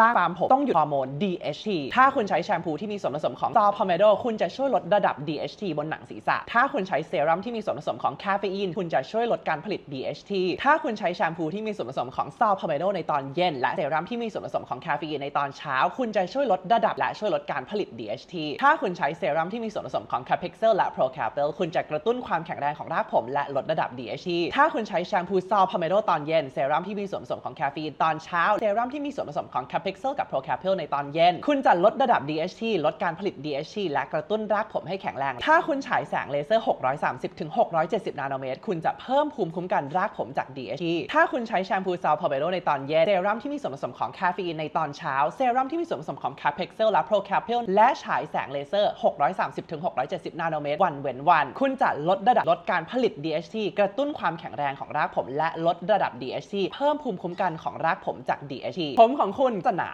สร้างฟาร์มผมต้องหยุดฮอร์โมน DHT ถ้าคุณใช้แชมพูที่มีส่วนผสมของซอพอม e โดคุณจะช่วยลดระดับ DHT บนหนังศีรษะ ถ้าคุณใช้เซรั่มที่มีส่วนผสมของคาเฟอีน คุณจะช่วยลดการผลิต DHT ถ้าคุณใช้แชมพูที่มีส่วนผสมของซอพอม e โดในตอนเย็น และเซรั่มที่มีส่วนผสมของคาเฟอีนในตอนเช้า คุณจะช่วยลดระดับและช่วยลดการผลิต DHT ถ้าคุณใช้เซรั่มที่มีส่วนผสมของ Capexel และ Procapel คุณจะกระตุ้นความแข็งแรงของรากผมและลดระดับ DHT ถ้าคุณใช้แชมพูซอพอม e โดตอนเย็นเซรั่มที่มีส่วนผสมของคาเฟอีนตอนเช้าเซรั่มที่มีส่วนผสมของ Capexel กับ Procapel ในตอนเย็น คุณจะลดระดับ DHT ลดการผลิต DHT และกระตุ้นรากผมให้แข็งแรง ถ้าคุณฉายแสงเลเซอร์ 630ถึง670 นาโนเมตร คุณจะเพิ่มภูมิคุ้มกันรากผมจาก DHT ถ้าคุณใช้แชมพูซอพอม e โดในตอนเย็นเซรั่มที่มีส่วนผสมของคาเฟอีนในตอนเช้าเซรั่มที่มีส่วนผสมของ Capexel และ Procapel และฉายแสงเลเซอร์ 630ถึง670 นาโนเมตร วันเว้นวัน คุณจะลดระดับลดการผลิต DHT กระตุ้นความแข็งแรงของรากผม และลดระดับ DHT เพิ่มภูมิคุ้มกันของรากผมจาก DHT ผมของคุณจะ